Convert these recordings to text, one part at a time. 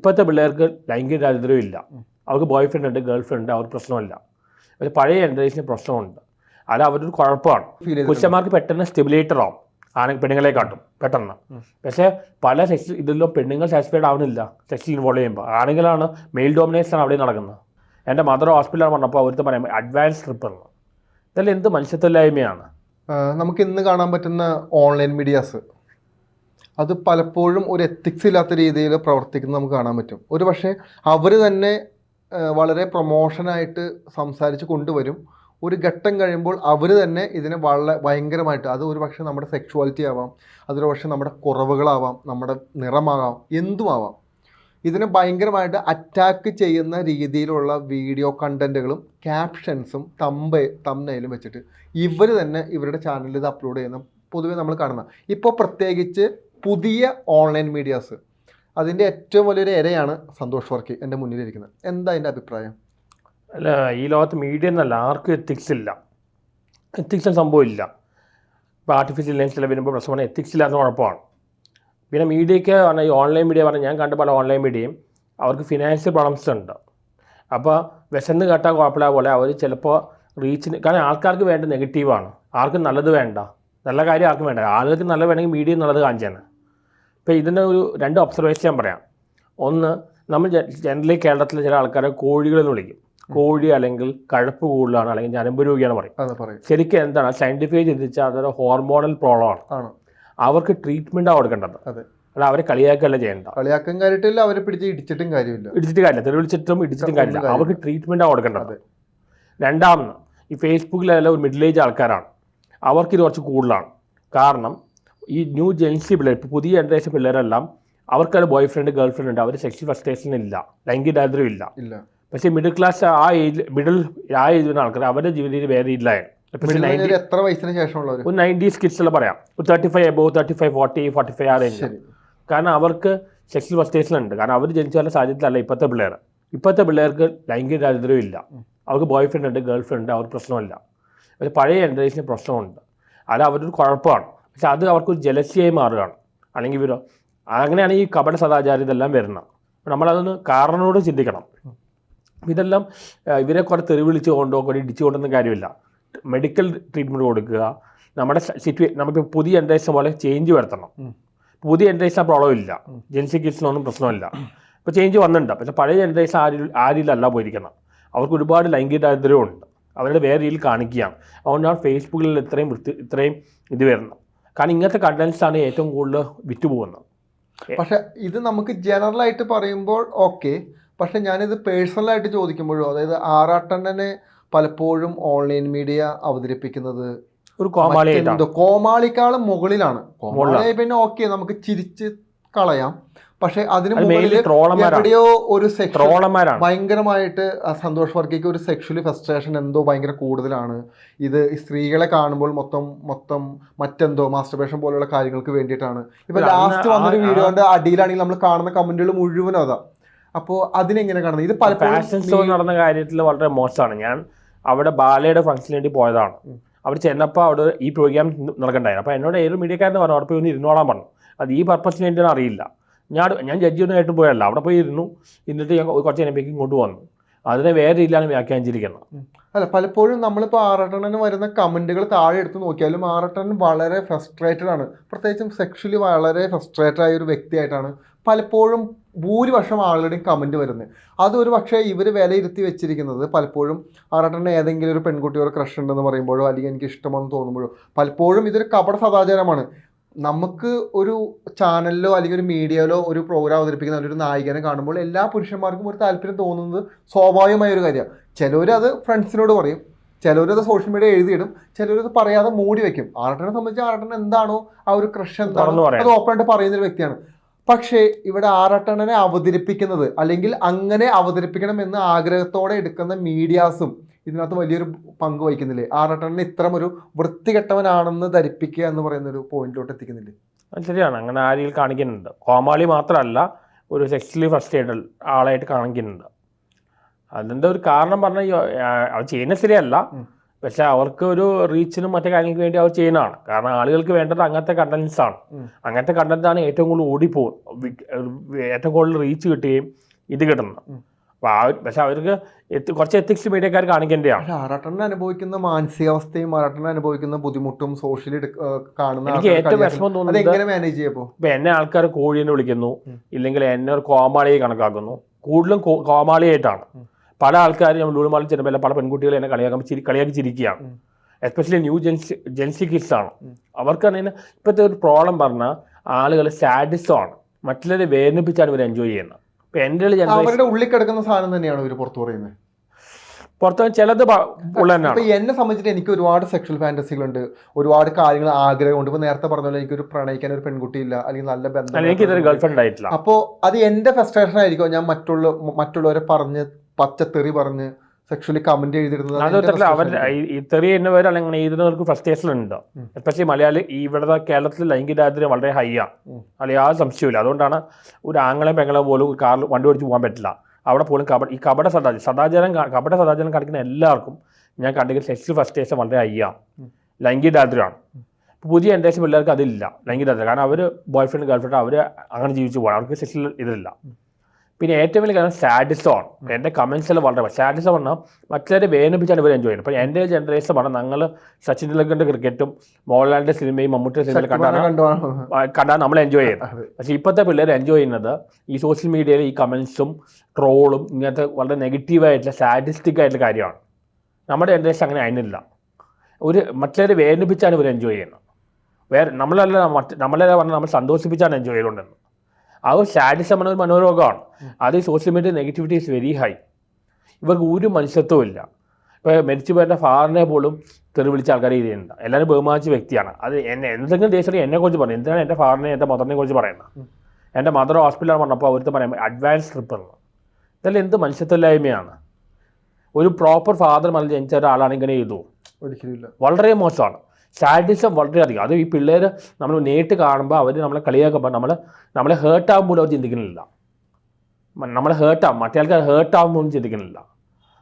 ഇപ്പോഴത്തെ പിള്ളേർക്ക് ലൈംഗിക ദാരിദ്ര്യം ഇല്ല. അവർക്ക് ബോയ് ഫ്രണ്ട് ഉണ്ട് ഗേൾ ഫ്രണ്ട് ഉണ്ട് അവർക്ക് പ്രശ്നമില്ല. പക്ഷേ പഴയ ജനറേഷന് പ്രശ്നമുണ്ട്. അത് അവരൊരു കുഴപ്പമാണ്. ഫീൽ ചെയ്തു പുരുഷന്മാർക്ക് പെട്ടെന്ന് സ്റ്റെബിലേറ്റർ ആവും. ആണ് പെണ്ണുങ്ങളെ കാട്ടും പെട്ടെന്ന്. പക്ഷേ പല സെക്സ് ഇതിലും പെണ്ണുങ്ങൾ സാറ്റിസ്ഫൈഡ് ആവുന്നില്ല സെക്സ് ഇൻവോൾവ് ചെയ്യുമ്പോൾ. ആണുങ്ങളാണ് മെയിൽ ഡോമിനേഷൻ ആണ് അവിടെ നടക്കുന്നത്. എന്റെ മദർ ഹോസ്പിറ്റലാണ് പറഞ്ഞപ്പോൾ അവർക്ക് പറയാം അഡ്വാൻസ് ട്രിപ്പ് എന്ന് ഇതെല്ലാം എന്ത് മനുഷ്യത്വമില്ലായ്മയാണ് നമുക്ക് ഇന്ന് കാണാൻ പറ്റുന്ന ഓൺലൈൻ മീഡിയാസ് അത് പലപ്പോഴും ഒരു എത്തിക്സ് ഇല്ലാത്ത രീതിയിൽ പ്രവർത്തിക്കുന്നത് നമുക്ക് കാണാൻ പറ്റും. ഒരു പക്ഷേ അവർ തന്നെ വളരെ പ്രൊമോഷനായിട്ട് സംസാരിച്ച് കൊണ്ടുവരും. ഒരു ഘട്ടം കഴിയുമ്പോൾ അവർ തന്നെ ഇതിനെ വളരെ ഭയങ്കരമായിട്ട് അത് ഒരു പക്ഷേ നമ്മുടെ സെക്ഷുവാലിറ്റി ആവാം അതൊരു പക്ഷേ നമ്മുടെ കുറവുകളാവാം നമ്മുടെ നിറമാകാം എന്തുമാവാം. ഇതിനെ ഭയങ്കരമായിട്ട് അറ്റാക്ക് ചെയ്യുന്ന രീതിയിലുള്ള വീഡിയോ കണ്ടന്റുകളും ക്യാപ്ഷൻസും തമ്പ തമ്മനയിലും വെച്ചിട്ട് ഇവർ തന്നെ ഇവരുടെ ചാനലിൽ ഇത് അപ്ലോഡ് ചെയ്യുന്ന പൊതുവേ നമ്മൾ കാണുന്ന. ഇപ്പോൾ പ്രത്യേകിച്ച് പുതിയ ഓൺലൈൻ മീഡിയാസ് അതിന്റെ ഏറ്റവും വലിയൊരു ഇരയാണ് സന്തോഷ് വർക്കി എന്റെ മുന്നിലിരിക്കുന്നത്. എന്താ അതിന്റെ അഭിപ്രായം? അല്ല ഈ ലോകത്ത് മീഡിയ എന്നല്ല ആർക്കും എത്തിക്സ് ഇല്ല. എത്തിക്സ് സംഭവം ഇല്ല. ഇപ്പോൾ ആർട്ടിഫിഷ്യൽ ഇന്റലിജൻസ് വരുമ്പോൾ പ്രശ്നമാണ് എത്തിക്സ് ഇല്ലാത്ത കുഴപ്പമാണ്. പിന്നെ മീഡിയയ്ക്ക് പറഞ്ഞാൽ ഈ ഓൺലൈൻ മീഡിയ പറഞ്ഞാൽ ഞാൻ കണ്ട പല ഓൺലൈൻ മീഡിയയും അവർക്ക് ഫിനാൻഷ്യൽ പ്രോബ്ലംസ് ഉണ്ട്. അപ്പോൾ വിശന്ന് കേട്ടാൽ കുഴപ്പമില്ല പോലെ അവർ ചിലപ്പോൾ റീച്ചിന് കാരണം ആൾക്കാർക്ക് വേണ്ട നെഗറ്റീവാണ് ആർക്കും നല്ലത് വേണ്ട. നല്ല കാര്യം ആർക്കും വേണ്ട. ആളുകൾക്ക് നല്ല വേണമെങ്കിൽ മീഡിയ നല്ലത് കാണിച്ചാണ് ഇപ്പോൾ ഇതിന്റെ ഒരു രണ്ട് ഒബ്സർവേഷൻ ഞാൻ പറയാം. ഒന്ന് നമ്മൾ ജനറലി കേരളത്തിലെ ചില ആൾക്കാരെ കോഴികളെന്ന് വിളിക്കും. കോഴി അല്ലെങ്കിൽ കഴപ്പ് കൂടുതലാണ് അല്ലെങ്കിൽ ഞരമ്പ് രോഗിയാണ് പറയും. ശരിക്കും എന്താണ്? സയന്റിഫിക് ചിന്തിച്ചാൽ അതൊരു ഹോർമോണൽ പ്രോബ്ലമാണ് ആണ്. അവർക്ക് ട്രീറ്റ്മെന്റാണ് കൊടുക്കേണ്ടത്. അല്ല അവരെ കളിയാക്കല്ല ചെയ്യേണ്ട കളിയാക്കാൻ കാര്യമായിട്ടില്ല അവരെ പിടിച്ച് ഇടിച്ചിട്ടും കാര്യമില്ല. ഇടിച്ചിട്ട് കാര്യമില്ല തെളിവിളിച്ചിട്ടും ഇടിച്ചിട്ടും കാര്യമില്ല. കാര്യമില്ല. അവർക്ക് ട്രീറ്റ്മെന്റാണ് കൊടുക്കേണ്ടത്. രണ്ടാമെന്ന് രണ്ടാമത് ഈ ഫേസ്ബുക്കിലെല്ലാം ഒരു മിഡിൽ ഏജ് ആൾക്കാരാണ്. അവർക്ക് ഇത് കുറച്ച് കൂടുതലാണ്. കാരണം ഈ ന്യൂ ജെൻസി പിള്ളേർ ഇപ്പോൾ പുതിയ ജനറേഷൻ പിള്ളേരെല്ലാം അവർക്കൊരു ബോയ് ഫ്രണ്ട് ഗേൾ ഫ്രണ്ട് ഉണ്ട്. അവർ സെക്ഷൽ ഫസ്റ്റേഷൻ ഇല്ല. ലൈംഗിക ദാരിദ്ര്യം ഇല്ല. പക്ഷേ മിഡിൽ ക്ലാസ് ആ ഏജ് മിഡിൽ ആ ഏജ് വരുന്ന ആൾക്കാർ അവരുടെ ജീവിതത്തിൽ വേറെ ഇല്ല. എത്ര വയസ്സിന് ശേഷമുള്ളവർ ഒരു നയന്റീസ് കിഡ്സിൽ പറയാം. ഒരു thirty five above thirty five forty forty five ആ റേഞ്ച് കാരണം അവർക്ക് സെക്ഷൽ ഫസ്റ്റേഷൻ ഉണ്ട്. കാരണം അവർ ജനിച്ച വല്ല സാഹചര്യത്തിലല്ല ഇപ്പോഴത്തെ പിള്ളേർ. ഇപ്പോഴത്തെ പിള്ളേർക്ക് ലൈംഗിക ദാരിദ്ര്യം ഇല്ല. അവർക്ക് ബോയ് ഫ്രണ്ട് ഉണ്ട് ഗേൾ ഫ്രണ്ട് ഉണ്ട് അവർക്ക് പ്രശ്നമില്ല പക്ഷേ പഴയ ജനറേഷന് പ്രശ്നമുണ്ട്. അത് അവരൊരു കുഴപ്പമാണ്. പക്ഷെ അത് അവർക്കൊരു ജലസിയായി മാറുകയാണ്. അല്ലെങ്കിൽ ഇവരോ അങ്ങനെയാണ് ഈ കപട സദാചാരം ഇതെല്ലാം വരുന്നത്. നമ്മളതൊന്ന് കാരണനോട് ചിന്തിക്കണം. ഇതെല്ലാം ഇവരെ കുറെ തെറി വിളിച്ച് കൊണ്ടോ കുറെ ഇടിച്ചു കൊണ്ടൊന്നും കാര്യമില്ല. മെഡിക്കൽ ട്രീറ്റ്മെന്റ് കൊടുക്കുക. നമ്മുടെ സിറ്റുവേ നമുക്ക് പുതിയ ജനറേഷൻ പോലെ ചേഞ്ച് വരുത്തണം. പുതിയ ജനറേഷൻ പ്രോബ്ലം ഇല്ല. ജെൻസി കിഡ്സിനൊന്നും പ്രശ്നമില്ല. ഇപ്പോൾ ചേഞ്ച് വന്നിട്ടുണ്ട്. പക്ഷേ പഴയ ജനറേഷൻ ആരിൽ ആരിലല്ല പോയിരിക്കുന്നത്. അവർക്ക് ഒരുപാട് ലൈംഗിക ദാരിദ്ര്യമുണ്ട്. അവരുടെ വേറെ രീതിയിൽ കാണിക്കുകയാണ്. അതുകൊണ്ടാണ് ഫേസ്ബുക്കിൽ ഇത്രയും വൃത്തി ഇത്രയും ഇത് വരുന്നത്. കാരണം ഇങ്ങനത്തെ കണ്ടൻസാണ് ഏറ്റവും കൂടുതൽ വിറ്റുപോകുന്നത്. പക്ഷെ ഇത് നമുക്ക് ജനറൽ ആയിട്ട് പറയുമ്പോൾ ഓക്കെ പക്ഷെ ഞാനിത് പേഴ്സണലായിട്ട് ചോദിക്കുമ്പോഴും അതായത് ആറാട്ടണ്ണനെ പലപ്പോഴും ഓൺലൈൻ മീഡിയ അവതരിപ്പിക്കുന്നത് ഒരു കോമാളി കോമാളിക്കാളും മുകളിലാണ്. മുകളിലാണ്. കോമാളി പിന്നെ ഓക്കെ നമുക്ക് ചിരിച്ച് കളയാം. പക്ഷെ അതിന് എവിടെയോ ഒരു ട്രോളന്മാരാണ്. ഭയങ്കരമായിട്ട് സന്തോഷ് വർക്കിക്ക് ഒരു സെക്ഷലി ഫ്രസ്ട്രേഷൻ എന്തോ ഭയങ്കര കൂടുതലാണ്. ഇത് സ്ത്രീകളെ കാണുമ്പോൾ മൊത്തം മൊത്തം മറ്റെന്തോ മാസ്റ്റർബേഷൻ പോലുള്ള കാര്യങ്ങൾക്ക് വേണ്ടിയിട്ടാണ്. ഇപ്പൊ ലാസ്റ്റ് വന്നൊരു വീഡിയോന്റെ അടിയിലാണെങ്കിൽ നമ്മൾ കാണുന്ന കമന്റുകൾ മുഴുവനും അതാ. അപ്പോൾ അതിനെങ്ങനെ കാണുന്നത്? ഇത് പല ഫാഷൻ ഷോ നടന്ന കാര്യത്തിൽ വളരെ മോശമാണ്. ഞാൻ അവിടെ ബാലയുടെ ഫംഗ്ഷന് വേണ്ടി പോയതാണ്. അവിടെ ചെന്നപ്പോൾ അവിടെ ഈ പ്രോഗ്രാം നടക്കണ്ടായിരുന്നു. അപ്പോൾ എന്നോട് ഏതൊരു മീഡിയക്കാരൻ പറഞ്ഞു അവിടെ പോയി ഒന്ന് ഇരുന്നോളാൻ പറഞ്ഞു. അത് ഈ പർപ്പസിന് വേണ്ടിയാണ് അറിയില്ല. ഞാൻ ഞാൻ ജഡ്ജി ഒന്നും ആയിട്ട് പോയല്ല അവിടെ പോയി ഇരുന്നു എന്നിട്ട് ഞാൻ കുറച്ച് കഴിഞ്ഞപ്പോഴേക്കും വന്നു. അതിനെ വേറെ രീതിയിലാണ് വ്യാഖ്യാനിച്ചിരിക്കുന്നത് അല്ല പലപ്പോഴും നമ്മളിപ്പോൾ ആറട്ടണന് വരുന്ന കമന്റുകൾ താഴെ എടുത്ത് നോക്കിയാലും ആറട്ടൻ വളരെ ഫ്രസ്ട്രേറ്റഡ് ആണ്. പ്രത്യേകിച്ചും സെക്ഷലി വളരെ ഫ്രസ്ട്രേറ്റഡ് ആയ ഒരു വ്യക്തിയായിട്ടാണ് പലപ്പോഴും ഭൂരിപക്ഷം ആളുകളുടെയും കമന്റ് വരുന്നത്. അതൊരു പക്ഷേ ഇവർ വിലയിരുത്തി വെച്ചിരിക്കുന്നത് പലപ്പോഴും ആറട്ടണ്ണ ഏതെങ്കിലും ഒരു പെൺകുട്ടിയോട് ക്രഷ് ഉണ്ടെന്ന് പറയുമ്പോഴോ അല്ലെങ്കിൽ എനിക്ക് ഇഷ്ടമാണെന്ന് തോന്നുമ്പോഴോ പലപ്പോഴും ഇതൊരു കപട സദാചാരമാണ്. നമുക്ക് ഒരു ചാനലിലോ അല്ലെങ്കിൽ ഒരു മീഡിയയിലോ ഒരു പ്രോഗ്രാം അവതരിപ്പിക്കുന്ന ഒരു നായികനെ കാണുമ്പോൾ എല്ലാ പുരുഷന്മാർക്കും ഒരു താല്പര്യം തോന്നുന്നത് സ്വാഭാവികമായ ഒരു കാര്യമാണ്. ചിലവർ അത് ഫ്രണ്ട്സിനോട് പറയും. ചിലവരത് സോഷ്യൽ മീഡിയ എഴുതിയിടും. ചിലവരത് പറയാതെ മൂടി വെക്കും. ആർട്ടനെ സംബന്ധിച്ച് ആറട്ടൻ എന്താണോ ആ ഒരു ക്രഷ് എന്താണോ അത് ഓപ്പൺ ആയിട്ട് പറയുന്ന ഒരു വ്യക്തിയാണ്. പക്ഷേ ഇവിടെ ആറട്ടണനെ അവതരിപ്പിക്കുന്നത് അല്ലെങ്കിൽ അങ്ങനെ അവതരിപ്പിക്കണം എന്ന ആഗ്രഹത്തോടെ എടുക്കുന്ന മീഡിയാസും ഇതിനകത്ത് വലിയൊരു പങ്ക് വഹിക്കുന്നില്ലേ? ആറാട്ടണ്ണൻ ഇത്തരം ഒരു വൃത്തികെട്ടവനാണെന്ന് ധരിപ്പിക്കുക എന്ന് പറയുന്ന ഒരു പോയിന്റിലോട്ട് എത്തിക്കുന്നില്ലേ? അത് ശരിയാണ്. അങ്ങനെ ആ രീതിയിൽ കാണിക്കുന്നുണ്ട്. കോമാളി മാത്രമല്ല ഒരു സെക്സ്വലി ഫസ്റ്റേറ്റഡ് ആളായിട്ട് കാണിക്കുന്നുണ്ട്. അതിന്റെ ഒരു കാരണം പറഞ്ഞാൽ അവർ ചെയ്യുന്ന ശരിയല്ല. പക്ഷെ അവർക്ക് ഒരു റീച്ചിനും മറ്റു കാര്യങ്ങൾക്ക് വേണ്ടി അവർ ചെയ്യുന്നതാണ്. കാരണം ആളുകൾക്ക് വേണ്ടത് അങ്ങനത്തെ കണ്ടൻസ് ആണ്. ഉം. അങ്ങനത്തെ കണ്ടൻസാണ് ഏറ്റവും കൂടുതൽ ഓടിപ്പോകും. വി- ഏറ്റവും കൂടുതൽ റീച്ച് കിട്ടുകയും ഇത് കിട്ടുന്നത്. അപ്പോൾ ആ പക്ഷെ അവർക്ക് കുറച്ച് എത്തിക്സ് മീഡിയക്കാർ കാണിക്കേണ്ടതാണ് ആറാട്ടണ്ണൻ അനുഭവിക്കുന്ന മാനസികാവസ്ഥയും ആറാട്ടണ്ണൻ അനുഭവിക്കുന്ന ബുദ്ധിമുട്ടും സോഷ്യലി കാണുന്ന എനിക്ക് ഏറ്റവും വിഷമം തോന്നുന്നത് എങ്ങനെ മാനേജ് ചെയ്യപ്പോ? ഇപ്പം എന്നെ ആൾക്കാർ കോഴിനെ വിളിക്കുന്നു. ഇല്ലെങ്കിൽ എന്നെ ഒരു കോമാളിയെ കണക്കാക്കുന്നു. കൂടുതലും കോമാളിയായിട്ടാണ്. പല ആൾക്കാരും നമ്മൾ ലൂളുമാളിൽ ചെല്ലുമ്പോൾ പല പെൺകുട്ടികൾ എന്നെ കളിയാക്കുമ്പോൾ ചിരി കളിയാക്കി ചിരിക്കുകയാണ്. Especially new gen Z gen Z kids ആണ്. ഉം. അവർക്ക് തന്നെ ഇപ്പോഴത്തെ ഒരു പ്രോബ്ലം പറഞ്ഞാൽ ആളുകൾ സാഡിസമാണ് മറ്റുള്ളവരെ വേദനിപ്പിച്ചാണ് ഇവർ എൻജോയ് ചെയ്യുന്നത്. എന്റെ അവരുടെ ഉള്ളിൽ കിടക്കുന്ന സാധനം തന്നെയാണ് ഇവർ പുറത്തു പറയുന്നത്? പുറത്ത് ചിലത് എന്നെ സംബന്ധിച്ചിട്ട് എനിക്ക് ഒരുപാട് സെക്ഷൽ ഫാന്റസികളുണ്ട് ഒരുപാട് കാര്യങ്ങൾ ആഗ്രഹമുണ്ട് ഇപ്പൊ നേരത്തെ പറഞ്ഞ പോലെ എനിക്കൊരു പ്രണയിക്കാൻ ഒരു പെൺകുട്ടിയില്ല അല്ലെങ്കിൽ നല്ല ബന്ധം അല്ലെങ്കിൽ എനിക്ക് ഇതൊരു ഗേൾഫ്രണ്ട് ആയിട്ടില്ല അപ്പോ അത് എന്റെ ഫ്രസ്ട്രേഷൻ ആയിരിക്കും. ഞാൻ മറ്റുള്ള മറ്റുള്ളവരെ പറഞ്ഞ് പച്ചത്തെറി പറഞ്ഞ് സെക്ഷലി കമന്റ് ചെയ്തിരുന്നത് ഇത്രയും അവർ തെറി എന്നവർ അല്ലെങ്കിൽ എഴുതുന്നവർക്ക് ഫ്രസ്ട്രേഷൻ ഉണ്ട്. എസ്പെഷ്യലി മലയാളി ഇവിടെ കേരളത്തിൽ ലൈംഗിക ദാരിദ്ര്യം വളരെ ഹൈ ആണ്. അല്ലെങ്കിൽ ആ സംശയമില്ല അതുകൊണ്ടാണ് ഒരു ആങ്ങളെ പെങ്ങളെ പോലും കാറിൽ വണ്ടി ഓടിച്ച് പോകാൻ പറ്റില്ല. അവിടെ പോലും കപട ഈ കപട സദാചാരം സദാചാരം കപട സദാചാരം കാണിക്കുന്ന എല്ലാവർക്കും ഞാൻ കണ്ടെങ്കിൽ സെക്സ് ഫ്രസ്ട്രേഷൻ വളരെ ഹൈ ആണ്. ലൈംഗിക ദാരിദ്ര്യമാണ്. പുതിയ ജനറേഷൻ പിള്ളേർക്ക് അതില്ല ലൈംഗിക ദാരിദ്ര്യം. കാരണം അവർ ബോയ്ഫ്രണ്ട് ഗേൾഫ്രണ്ട് ഗേൾ ഫ്രണ്ട് അവർ അങ്ങനെ ജീവിച്ചു പോകണം. അവർക്ക് സെക്സിൽ ഇതില്ല പിന്നെ ഏറ്റവും വലിയ കാരണം സാഡിസമാണ് എന്റെ കമൻസിൽ വളരെ സാഡിസം പറഞ്ഞാൽ മറ്റുള്ളവരെ വേദനിപ്പിച്ചാണ് ഇവർ എൻജോയ് ചെയ്യുന്നത്. അപ്പോൾ എന്റെ ജനറേഷൻ പറഞ്ഞാൽ ഞങ്ങൾ സച്ചിൻ ടെണ്ടുൽക്കറിന്റെ ക്രിക്കറ്റും മോഹൻലാലിന്റെ സിനിമയും മമ്മൂട്ടിയുടെ സിനിമയിൽ കണ്ടാണ് കണ്ടാണ് നമ്മൾ എൻജോയ് ചെയ്യുന്നത്. പക്ഷേ ഇപ്പോഴത്തെ പിള്ളേർ എൻജോയ് ചെയ്യുന്നത് ഈ സോഷ്യൽ മീഡിയയിൽ ഈ കമൻസും ട്രോളും ഇങ്ങനത്തെ വളരെ നെഗറ്റീവായിട്ടുള്ള സാഡിസ്റ്റിക് ആയിട്ടുള്ള കാര്യമാണ്. നമ്മുടെ ജനറേഷൻ അങ്ങനെ അതിനില്ല ഒരു മറ്റുള്ളവരെ വേദനിപ്പിച്ചാണ് ഇവർ എൻജോയ് ചെയ്യുന്നത്. വേറെ നമ്മളല്ല മറ്റ് നമ്മളെ പറഞ്ഞാൽ നമ്മൾ സന്തോഷിപ്പിച്ചാണ് എൻജോയ് ചെയ്തുകൊണ്ടിരുന്നത്. ആ ഒരു സാഡിസം എന്ന ഒരു മനോരോഗമാണ്. അത് ഈ social media negativity is very high ഇവർക്ക് ഒരു മനുഷ്യത്വവും ഇല്ല. ഇപ്പോൾ മരിച്ചു പോയ ഫാറിനെ പോലും തെറി വിളിച്ച ആൾക്കാർ ചെയ്യുന്നുണ്ട് എല്ലാവരും ബഹുമാനിച്ച വ്യക്തിയാണ്. അത് എന്നെ എന്തെങ്കിലും ദേശം എന്നെ കുറിച്ച് പറഞ്ഞു എന്തിനാണ് എന്റെ ഫാറിനെ എന്റെ മദറിനെ കുറിച്ച് പറയുന്നത്? എന്റെ മദർ ഹോസ്പിറ്റലാണ് പറഞ്ഞപ്പോൾ അവർക്ക് പറയാം അഡ്വാൻസ് ട്രിപ്പ് എന്ന് ഇതെല്ലാം എന്ത് മനുഷ്യത്വമില്ലായ്മയാണ്. ഒരു പ്രോപ്പർ ഫാദർ മല ജനിച്ച ഒരാളാണ് ഇങ്ങനെ ചെയ്തു. വളരെ മോശമാണ്. സാഡിസം വളരെയധികം. അത് ഈ പിള്ളേർ നമ്മൾ നേരിട്ട് കാണുമ്പോൾ അവർ നമ്മളെ കളിയാക്കുമ്പോൾ നമ്മൾ നമ്മളെ ഹേർട്ട് ആകുമ്പോൾ അവർ ചിന്തിക്കുന്നില്ല. നമ്മളെ ഹേർട്ടാവും മറ്റേ ആൾക്കാർ ഹേർട്ട് ആകുമ്പോൾ ചിന്തിക്കുന്നില്ല.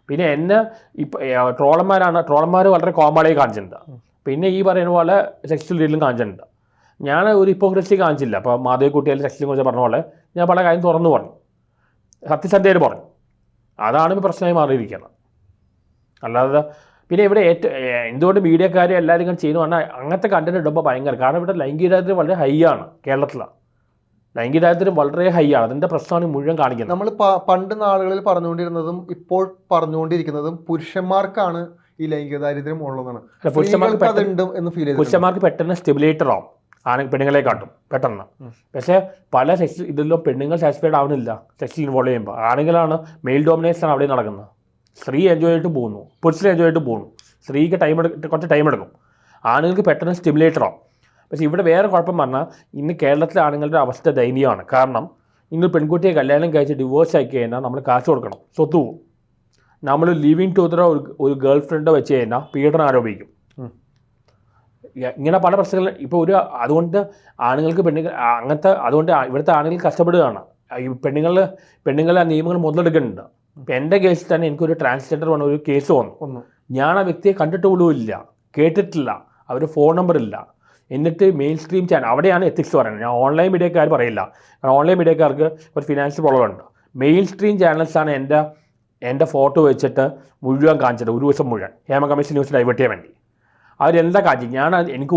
പിന്നെ എന്നെ ഇപ്പം ട്രോളന്മാരാണ് ട്രോളന്മാർ വളരെ കോമാളിയായി കാണിച്ചിട്ടുണ്ട്. പിന്നെ ഈ പറയുന്ന പോലെ സെക്സ്വൽ ഡീലും കാണിച്ചിട്ടുണ്ട്. ഞാൻ ഒരു ഹിപ്പോക്രസി കാണിച്ചില്ല. അപ്പോൾ മാധവിക്കുട്ടിയിൽ സെക്സിനെ കുറിച്ച് പറഞ്ഞ പോലെ ഞാൻ പല കാര്യം തുറന്നു പറഞ്ഞു. സത്യസന്ധയിൽ പറഞ്ഞു. അതാണ് ഇപ്പോൾ പ്രശ്നമായി മാറിയിരിക്കുന്നത്. അല്ലാതെ പിന്നെ ഇവിടെ ഏറ്റവും എന്തുകൊണ്ട് മീഡിയക്കാർ എല്ലാവരും ഇങ്ങനെ ചെയ്യുന്നു പറഞ്ഞാൽ അങ്ങനത്തെ കണ്ടന്റ് ഇടുമ്പോൾ ഭയങ്കര കാരണം ഇവിടെ ലൈംഗിക ദാരിദ്ര്യം വളരെ ഹൈ ആണ് കേരളത്തിലാണ് ലൈംഗിക ദാരിദ്ര്യം വളരെ ഹൈ ആണ്. അതിന്റെ പ്രശ്നമാണ് മുഴുവൻ കാണിക്കുന്നത്. നമ്മൾ പണ്ട് നാളുകളിൽ പറഞ്ഞുകൊണ്ടിരുന്നതും ഇപ്പോൾ പറഞ്ഞുകൊണ്ടിരിക്കുന്നതും പുരുഷന്മാർക്കാണ് ഈ ലൈംഗിക ദാരിദ്ര്യം ഉള്ളതാണ് പുരുഷന്മാർക്ക് പെട്ടെന്ന് എന്ന് ഫീൽ ചെയ്തു പുരുഷന്മാർക്ക് പെട്ടെന്ന് സ്റ്റെബിലേറ്റർ ആവും. ആണ് പെണ്ണുങ്ങളെ കാട്ടും പെട്ടെന്ന് പക്ഷേ പല സെക്സ് ഇതിലും പെണ്ണുങ്ങൾ സാറ്റിസ്ഫൈഡ് ആവുന്നില്ല. സെക്സിൽ ഇൻവോൾവ് ചെയ്യുമ്പോൾ ആണുങ്ങളാണ് മെയിൽ ഡോമിനേഷൻ ആണ് അവിടെ നടക്കുന്നത്. സ്ത്രീ എൻജോയ് ആയിട്ട് പോകുന്നു. പുരുഷൻ എൻജോയ് ആയിട്ട് പോകുന്നു. സ്ത്രീക്ക് ടൈം എടുക്കും കുറച്ച് ടൈം എടുക്കും. ആണുങ്ങൾക്ക് പെട്ടെന്ന് സ്റ്റിമുലേറ്ററോ പക്ഷേ ഇവിടെ വേറെ കുഴപ്പം പറഞ്ഞാൽ ഇന്ന് കേരളത്തിലെ ആണുങ്ങളുടെ അവസ്ഥ ദയനീയമാണ്. കാരണം ഇന്ന് പെൺകുട്ടിയെ കല്യാണം കഴിച്ച് ഡിവോഴ്സ് ആക്കി കഴിഞ്ഞാൽ നമ്മൾ കാശ് കൊടുക്കണം. സ്വത്ത് നമ്മൾ ലിവിങ് ടുതറോ ഒരു ഗേൾ ഫ്രണ്ടോ വെച്ച് കഴിഞ്ഞാൽ പീഡനം ആരോപിക്കും. ഇങ്ങനെ പല പ്രശ്നങ്ങൾ ഇപ്പോൾ ഒരു അതുകൊണ്ട് ആണുങ്ങൾക്ക് പെണ്ണുങ്ങൾ അങ്ങനത്തെ അതുകൊണ്ട് ഇവിടുത്തെ ആണുങ്ങൾ കഷ്ടപ്പെടുകയാണ്. ഈ പെണ്ണുങ്ങൾ പെണ്ണുങ്ങളെ ആ നിയമങ്ങൾ മുതലെടുക്കുന്നുണ്ട്. ഇപ്പം എന്റെ കേസിൽ തന്നെ എനിക്കൊരു ട്രാൻസ്ജെൻഡർ വന്ന ഒരു കേസ് വന്നു. ഞാൻ ആ വ്യക്തിയെ കണ്ടിട്ട് പോലും ഇല്ല. കേട്ടിട്ടില്ല. അവർ ഫോൺ നമ്പർ ഇല്ല. എന്നിട്ട് മെയിൻ സ്ട്രീം ചാനൽ അവിടെയാണ് എത്തിക്സ് പറയുന്നത്. ഞാൻ ഓൺലൈൻ മീഡിയക്കാർ പറയില്ല. കാരണം ഓൺലൈൻ മീഡിയക്കാർക്ക് ഒരു ഫിനാൻഷ്യൽ പ്രോബ്ലം ഉണ്ട്. മെയിൻ സ്ട്രീം ചാനൽസാണ് എന്റെ എന്റെ ഫോട്ടോ വെച്ചിട്ട് മുഴുവൻ കാണിച്ചത് ഒരു ദിവസം മുഴുവൻ. ഹേമ കമ്മീഷൻ ന്യൂസ് ഡൈവേർട്ട് ചെയ്യാൻ വേണ്ടി. അവരെന്താ കാണിച്ചു ഞാൻ എനിക്ക്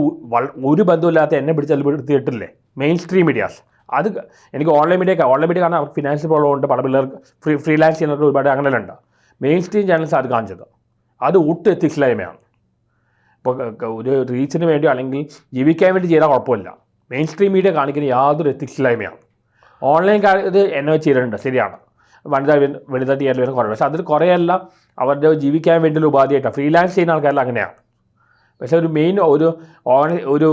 ഒരു ബന്ധമില്ലാത്ത എന്നെ പിടിച്ച് എടുത്തിട്ടില്ലേ? മെയിൻ സ്ട്രീം മീഡിയാസ് അത് എനിക്ക് ഓൺലൈൻ മീഡിയ ഓൺലൈൻ മീഡിയ കാരണം അവർക്ക് ഫിനാൻഷ്യൽ പ്രോബ്ലം ഉണ്ട്. പല പിള്ളേർക്ക് ഫ്രീ ഫ്രീലാൻസ് ചെയ്യുന്നവർക്ക് ഒരുപാട് അങ്ങനെ ഉണ്ട് മെയിൻ സ്ട്രീം ചാനൽസ് അത് കാണിച്ചത് അത് ഒട്ടും എത്തിക്സില്ലായ്മയാണ് ഇപ്പോൾ ഒരു റീച്ചിന് വേണ്ടിയോ അല്ലെങ്കിൽ ജീവിക്കാൻ വേണ്ടി ചെയ്താൽ കുഴപ്പമില്ല. മെയിൻ സ്ട്രീം മീഡിയ കാണിക്കുന്ന യാതൊരു എത്തിക്സില്ലായ്മയാണ് ഓൺലൈൻ ഇത് എന്നെ ചെയ്തിട്ടുണ്ട്. ശരിയാണ്. വനിതാ വനിതാ ടി വരുന്ന കുറവ് പക്ഷേ അതിൽ കുറേയല്ല അവരുടെ ജീവിക്കാൻ വേണ്ടിയുള്ള ഉപാധിയായിട്ടാണ്. ഫ്രീലാൻസ് ചെയ്യുന്ന ആൾക്കാരെല്ലാം അങ്ങനെയാണ്. പക്ഷേ ഒരു മെയിൻ ഒരു ഓൺ ഒരു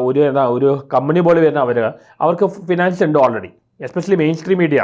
ഒരു എന്താ ഒരു കമ്പനി പോലെ വരുന്ന അവർ അവർക്ക് ഫിനാൻസ് ഉണ്ട് already especially main stream media